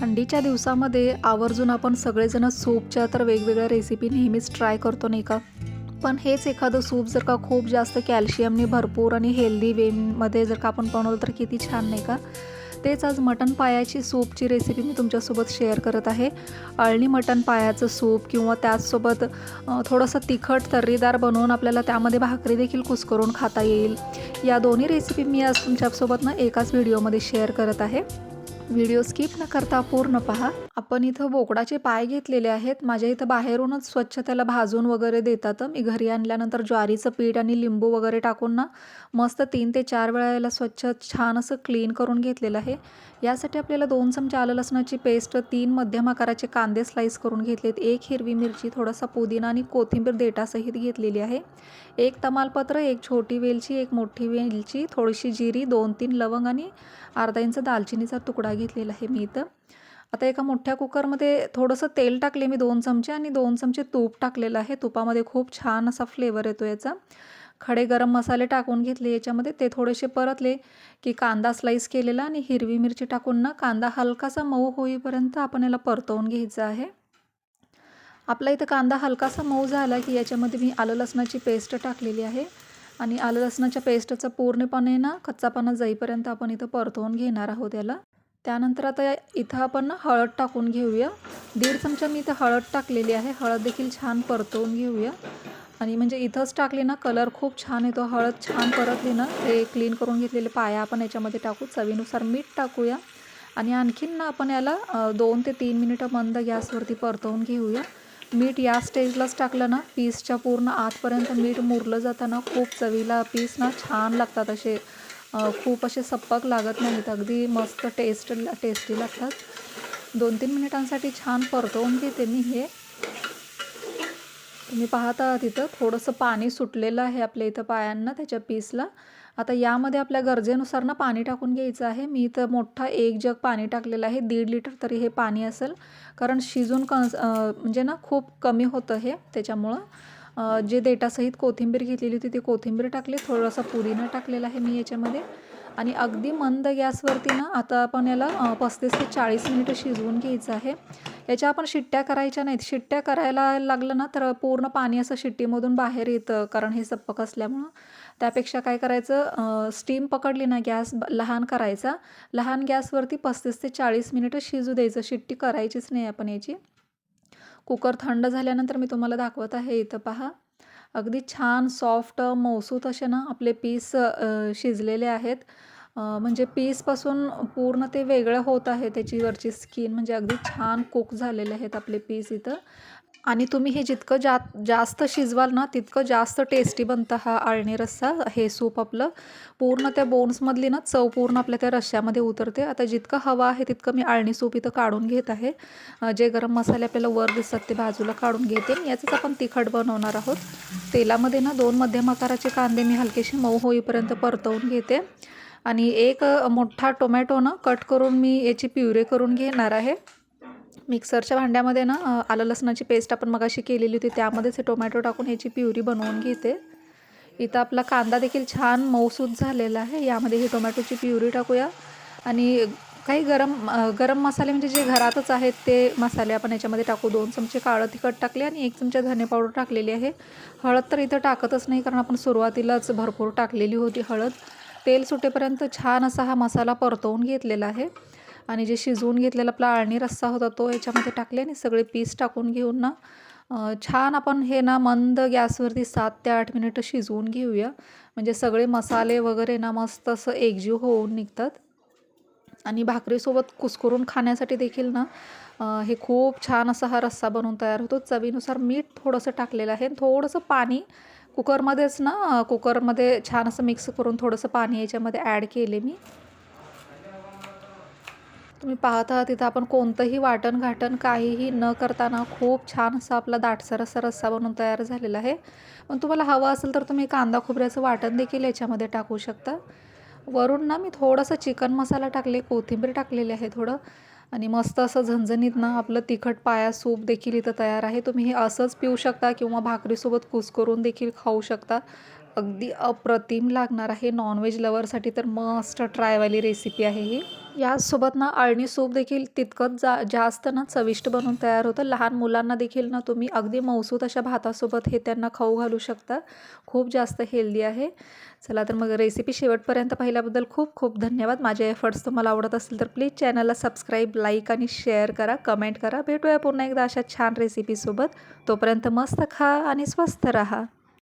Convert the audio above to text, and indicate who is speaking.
Speaker 1: थंडीच्या दिवसामध्ये आवर्जून आपण सगळेजण सूपच्या तर वेगवेगळ्या रेसिपी नेहमीच ट्राय करतो नाही का? पण हेच एखादं सूप जर का खूप जास्त कॅल्शियमने भरपूर आणि हेल्दी वेमध्ये जर का आपण बनवलं तर किती छान नाही का? तेच आज मटण पायाची सूपची रेसिपी मी तुमच्यासोबत शेअर करत आहे. अळणी मटण पायाचं सूप किंवा त्याचसोबत थोडंसं तिखट तर्रीदार बनवून आपल्याला त्यामध्ये भाकरी देखील कुस्करून खाता येईल. या दोन्ही रेसिपी मी आज तुमच्यासोबत ना एकाच व्हिडिओमध्ये शेअर करत आहे. व्हिडिओ स्किप न करता पूर्ण पहा. आपण इथं बोकडाचे पाय घेतलेले आहेत. माझ्या इथं बाहेरूनच स्वच्छ त्याला भाजून वगैरे देतात. मी घरी आणल्यानंतर ज्वारीचं पीठ आणि लिंबू वगैरे टाकून ना मस्त तीन ते चार वेळा याला स्वच्छ छान असं क्लीन करून घेतलेलं आहे. यासाठी आपल्याला दोन चमचे आलं लसणाची पेस्ट तीन मध्यम आकाराचे कांदे स्लाईस करून घेतलेत. एक हिरवी मिरची थोडासा पुदिना आणि कोथिंबीर देटासहित घेतलेली आहे. एक तमालपत्र एक छोटी वेलची एक मोठी वेलची थोडीशी जिरी दोन तीन लवंग आणि अर्धा इंच दालचिनीचा तुकडा घेतलेलं आहे मी इथं. आता एका मोठ्या कुकरमध्ये थोडंसं तेल टाकले मी दोन चमचे आणि दोन चमचे तूप टाकलेलं आहे. तुपामध्ये खूप छान असा फ्लेवर येतो याचा. खडे गरम मसाले टाकून घेतले याच्यामध्ये. ते थोडेसे परतले की कांदा स्लाईस केलेला आणि हिरवी मिरची टाकून ना कांदा हलकासा मऊ होईपर्यंत आपण याला परतवून घ्यायचं आहे. आपला इथं कांदा हलकासा मऊ झाला की याच्यामध्ये मी आलं लसणाची पेस्ट टाकलेली आहे. आणि आलं लसणाच्या पेस्टचा पूर्णपणे ना कच्चापणा जाईपर्यंत आपण इथं परतवून घेणार आहोत याला. त्यानंतर आता इथं आपण ना हळद टाकून घेऊया. दीड चमचा मी इथं हळद टाकलेली आहे. हळद देखील छान परतवून घेऊया. आणि म्हणजे इथंच टाकली ना कलर खूप छान येतो. हळद छान परतली ना ते क्लीन करून घेतलेले पाया आपण याच्यामध्ये टाकू. चवीनुसार मीठ टाकूया. आणि आणखीन ना आपण याला दोन ते तीन मिनिटं मंद गॅसवरती परतवून घेऊया. मीठ या स्टेजलाच टाकलं ना पीसच्या पूर्ण आतपर्यंत मीठ मुरलं जाताना खूप चवीला पीस ना छान लागतात असे. खूप असे सप्पक लागत नाहीत. अगदी मस्त टेस्ट टेस्टी लागतात. दोन तीन मिनिटांसाठी छान परतवून घेते मी हे. तुम्ही पाहत आहात इथं थोडंसं पाणी सुटलेलं आहे आपल्या इथं पायांना त्याच्या पीसला आता यामध्ये आपल्या गरजेनुसार ना पाणी टाकून घ्यायचं आहे. मी इथं मोठा एक जग पाणी टाकलेलं आहे. दीड लिटर तरी हे पाणी असेल. कारण शिजून कन्स म्हणजे ना खूप कमी होतं हे त्याच्यामुळं. जे देटासहित कोथिंबीर घेतलेली होती ती कोथिंबीर टाकली. थोडासा पुदिना टाकलेला आहे मी याच्यामध्ये. आणि अगदी मंद गॅसवरती ना आता आपण याला पस्तीस ते चाळीस मिनिटं शिजवून घ्यायचं आहे. याच्या आपण शिट्ट्या करायच्या नाहीत. शिट्ट्या करायला लागलं ना तर पूर्ण पाणी असं शिट्टीमधून बाहेर येतं. कारण हे सप्पक असल्यामुळं. त्यापेक्षा काय करायचं स्टीम पकडली ना गॅस ब- लहान करायचा. लहान गॅसवरती पस्तीस ते चाळीस मिनिटं शिजू द्यायचं. शिट्टी करायचीच नाही आपण याची. कुकर थंड झाल्यानंतर मी तुम्हाला दाखवत आहे इथं पहा. अगदी छान सॉफ्ट मौसूत असे ना आपले पीस शिजलेले आहेत. म्हणजे पीसपासून पूर्ण ते वेगळं होत आहे त्याची वरची स्किन. म्हणजे अगदी छान कुक झालेले आहेत आपले पीस इथं. आणि तुम्ही हे जितकं जा जास्त शिजवाल ना तितकं जास्त टेस्टी बनतं हा आळणी रस्सा. हे सूप आपलं पूर्ण त्या बोन्समधली ना चव पूर्ण आपल्या त्या रश्श्यामध्ये उतरते. आता जितकं हवा आहे तितकं मी आळणी सूप इथं काढून घेत आहे. जे गरम मसाले आपल्याला वर दिसतात ते बाजूला काढून घेते. याचंच आपण तिखट बनवणार आहोत. तेलामध्ये ना दोन मध्यम आकाराचे कांदे मी हलकेशी मऊ होईपर्यंत परतवून घेते. आणि एक मोठा टोमॅटो ना कट करून मी याची प्युरे करून घेणार आहे. मिक्सरच्या भांड्यामध्ये ना आलं लसणाची पेस्ट आपण मगाशी केलेली होती त्यामध्येच हे टोमॅटो टाकून ह्याची प्युरी बनवून घेते. इथं आपला कांदा देखील छान मऊसूत झालेला आहे. यामध्ये ही टोमॅटोची प्युरी टाकूया. आणि काही गरम गरम मसाले म्हणजे जे घरातच आहेत ते मसाले आपण याच्यामध्ये टाकू. दोन चमचे काळं तिखट टाकले आणि एक चमचा धने पावडर टाकलेली आहे. हळद तर इथं टाकतच नाही कारण आपण सुरुवातीलाच भरपूर टाकलेली होती हळद. तेल सुटेपर्यंत छान असा हा मसाला परतवून घेतलेला आहे. आणि जे शिजवून घेतलेला आपला आळणी रस्सा होता तो याच्यामध्ये टाकले आणि सगळे पीस टाकून घेऊन ना छान आपण हे ना मंद गॅसवरती सात ते आठ मिनिटं शिजवून घेऊया. म्हणजे सगळे मसाले वगैरे ना मस्त असं एकजीव होऊन निघतात. आणि भाकरीसोबत कुस्करून खाण्यासाठी देखील ना हे खूप छान असा हा रस्सा बनवून तयार होतो. चवीनुसार मीठ थोडंसं टाकलेलं आहे. थोडंसं पाणी कुकरमध्येच ना कुकरमध्ये छान असं मिक्स करून थोडंसं पाणी याच्यामध्ये ॲड केले मी. तुम्ही पाहत आहात तिथं आपण कोणतंही वाटण घाटण काहीही न करताना खूप छान असा आपला दाटसर असा रस्सा बनवून तयार झालेला आहे. पण तुम्हाला हवं असेल तर तुम्ही कांदा खोबऱ्याचं वाटण देखील याच्यामध्ये टाकू शकता. वरून ना मी थोडंसं चिकन मसाला टाकले कोथिंबीर टाकलेली आहे थोडं. आणि मस्त असं झणझणीत ना आपलं तिखट पाया सूप देखील इथं तयार आहे. तुम्ही हे असंच पिऊ शकता किंवा भाकरीसोबत कुस्करून देखील खाऊ शकता. अगदी अप्रतिम लागणार आहे नॉनव्हेज लवरसाठी तर मस्त ट्रायवाली रेसिपी आहे ही. यासोबत ना अळणी सूप देखील तितकंच जा जास्त ना चविष्ट बनवून तयार होतं. लहान मुलांना देखील ना तुम्ही अगदी मौसूत अशा भातासोबत हे त्यांना खाऊ घालू शकता. खूप जास्त हेल्दी आहे. चला तर मग रेसिपी शेवटपर्यंत पाहिल्याबद्दल खूप खूप धन्यवाद. माझे एफर्ट्स तुम्हाला आवडत असतील तर प्लीज चॅनलला सबस्क्राईब लाईक आणि शेअर करा कमेंट करा. भेटूया पुन्हा एकदा अशा छान रेसिपीसोबत तोपर्यंत मस्त खा आणि स्वस्त राहा.